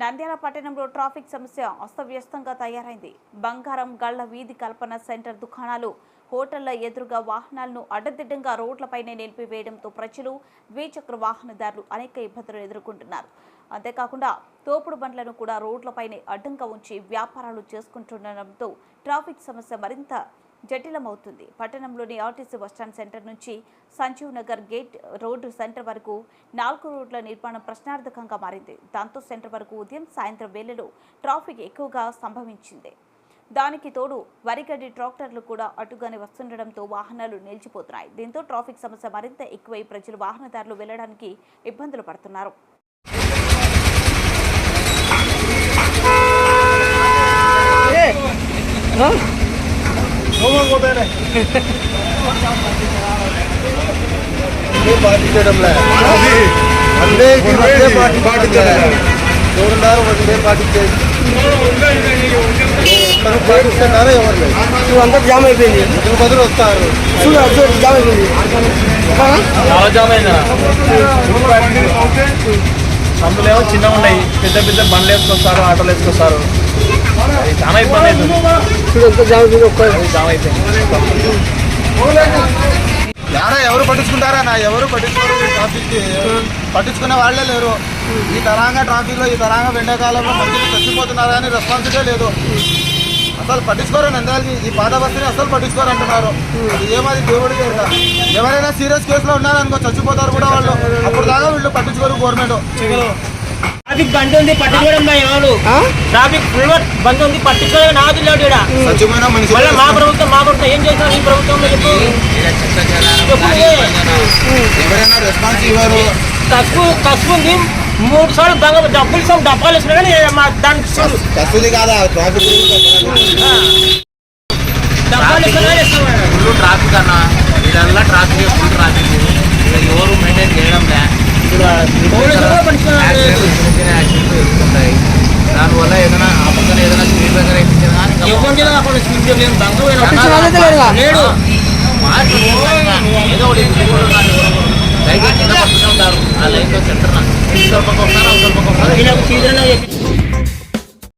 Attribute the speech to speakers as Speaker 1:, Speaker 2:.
Speaker 1: నంద్యాల పట్టణంలో ట్రాఫిక్ సమస్య అస్తవ్యస్తంగా తయారైంది. బంగారం గళ్ళ వీధి కల్పన సెంటర్ దుకాణాలు హోటళ్ళ ఎదురుగా వాహనాలను అడ్డదిడ్డంగా రోడ్లపైనే నిలిపివేయడంతో ప్రజలు ద్విచక్ర వాహనదారులు అనేక ఇబ్బందులు ఎదుర్కొంటున్నారు. అంతేకాకుండా తోపుడు బండ్లను కూడా రోడ్లపైనే అడ్డంగా ఉంచి వ్యాపారాలు చేసుకుంటుండటంతో ట్రాఫిక్ సమస్య మరింత జటిలమవుతుంది. పట్టణంలోని ఆర్టీసీ బస్టాండ్ సెంటర్ నుంచి Sanjeev Nagar gate road centre వరకు నాలుగు రోడ్ల నిర్మాణం ప్రశ్నార్థకంగా మారింది. దాంతో సెంటర్ వరకు ఉదయం సాయంత్రం వేళలో ట్రాఫిక్ ఎక్కువగా సంభవించింది. దానికి తోడు వరిగడ్డి ట్రాక్టర్లు కూడా అటుగానే వస్తుండటంతో వాహనాలు నిలిచిపోతున్నాయి. దీంతో ట్రాఫిక్ సమస్య మరింత ఎక్కువై ప్రజలు వాహనదారులు వెళ్ళడానికి ఇబ్బందులు పడుతున్నారు.
Speaker 2: పాటించడంలే వందే వందే పాటించడం చూడన్నారు వందే పాటించేది ఒక్కరు పాటిస్తున్నారా ఎవరు లేదు
Speaker 3: నువ్వు అంతా జామ్ అయిపోయింది
Speaker 2: ఇద్దరు బదులు వస్తారు
Speaker 3: చూడు చూడు, జామ్ అయిపోయింది
Speaker 4: చాలా జామ్ అయిందా సందులేమో చిన్నగా ఉన్నాయి పెద్ద పెద్ద బండ్లు వేసుకొస్తారు ఆటోలు వేసుకొస్తారు.
Speaker 3: చూడు ఒక్క
Speaker 4: జామ్ అయిపోయింది
Speaker 2: యారా ఎవరు పట్టించుకుంటారా? నా ఎవరు పట్టించుకోరు ఈ ట్రాఫిక్కి పట్టించుకునే వాళ్ళే లేరు. ఈ తరంగా ట్రాఫిక్లో ఈ తరంగా ఎండాకాలంలో మనుషులు చచ్చిపోతున్నారా అని రెస్పాన్సిబిలిటీ లేదు. అసలు పట్టించుకోరు నందాలకి ఈ పాత బస్సుని అసలు పట్టించుకోరు అంటున్నారు. అది ఏమది దేవుడికి ఎవరైనా సీరియస్ కేసులో ఉన్నారనుకో చచ్చిపోతారు కూడా వాళ్ళు. అప్పుడు దాకా వీళ్ళు పట్టించుకోరు గవర్నమెంట్
Speaker 5: ట్రాఫిక్ బంద్ ఉంది పట్టించుకోవడం మా ఎవరు?
Speaker 3: ఆ?
Speaker 5: ట్రాఫిక్ ఫుల్ బంద్ ఉంది నాదు లేడు మళ్ళీ మా ప్రభుత్వం మా ప్రభుత్వం ఏం ఈ ప్రభుత్వంలో తక్కువ తక్కువ ఉంది. మూడు సార్లు బంగ డబ్బులు ఇస్తాం డబ్బాలు ఇస్తున్నా కానీ మా దానికి
Speaker 2: కాదా? ట్రాఫిక్.
Speaker 4: ఫుల్ ట్రాఫిక్ అన్న. ఇదల్లా ట్రాఫిక్ ఫుల్ ట్రాఫిక్ ఎవరు మెయింటైన్ చేయడం లే
Speaker 5: మీద అక్కడ స్పీడ్ బ్రేక్ లేదు,
Speaker 3: లేరుగా?
Speaker 5: లేడు.
Speaker 4: ఏదో ఒకటి ఆ లైన్లో సెంటర్ అవతల పక్క వస్తారు అవతల పక్క వస్తారు
Speaker 5: ఈయనకు సీజన్